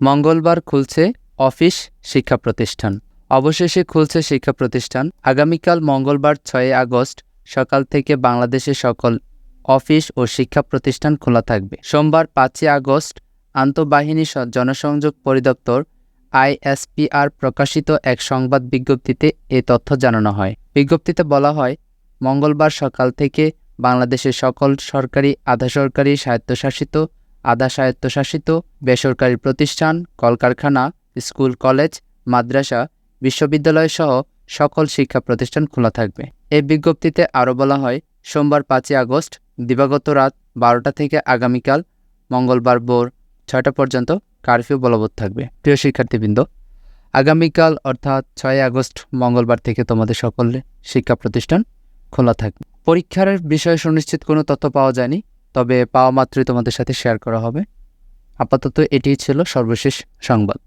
মঙ্গলবার খুলছে অফিস শিক্ষা প্রতিষ্ঠান। অবশেষে খুলছে শিক্ষা প্রতিষ্ঠান। আগামীকাল মঙ্গলবার ছয় আগস্ট সকাল থেকে বাংলাদেশের সকল অফিস ও শিক্ষা প্রতিষ্ঠান খোলা থাকবে। সোমবার পাঁচই আগস্ট আন্তঃবাহিনী জনসংযোগ পরিদপ্তর আইএসপিআর প্রকাশিত এক সংবাদ বিজ্ঞপ্তিতে এ তথ্য জানানো হয়। বিজ্ঞপ্তিতে বলা হয়, মঙ্গলবার সকাল থেকে বাংলাদেশের সকল সরকারি, আধা সরকারি, স্বায়ত্তশাসিত আধা স্বায়ত্তশাসিত বেসরকারি প্রতিষ্ঠান, কলকারখানা, স্কুল, কলেজ, মাদ্রাসা, বিশ্ববিদ্যালয় সহ সকল শিক্ষা প্রতিষ্ঠান খোলা থাকবে। এই বিজ্ঞপ্তিতে আরও বলা হয়, সোমবার পাঁচই আগস্ট, দিবাগত রাত বারোটা থেকে আগামীকাল মঙ্গলবার ভোর ছয়টা পর্যন্ত কারফিউ বলবৎ থাকবে। প্রিয় শিক্ষার্থীবৃন্দ, আগামীকাল অর্থাৎ ছয় আগস্ট মঙ্গলবার থেকে তোমাদের সকল শিক্ষা প্রতিষ্ঠান খোলা থাকবে। পরীক্ষার বিষয়ে সুনিশ্চিত কোনো তথ্য পাওয়া যায়নি? তবে পাওয়া মাত্রই তোমাদের সাথে শেয়ার করা হবে। আপাতত এটিই ছিল সর্বশেষ সংবাদ।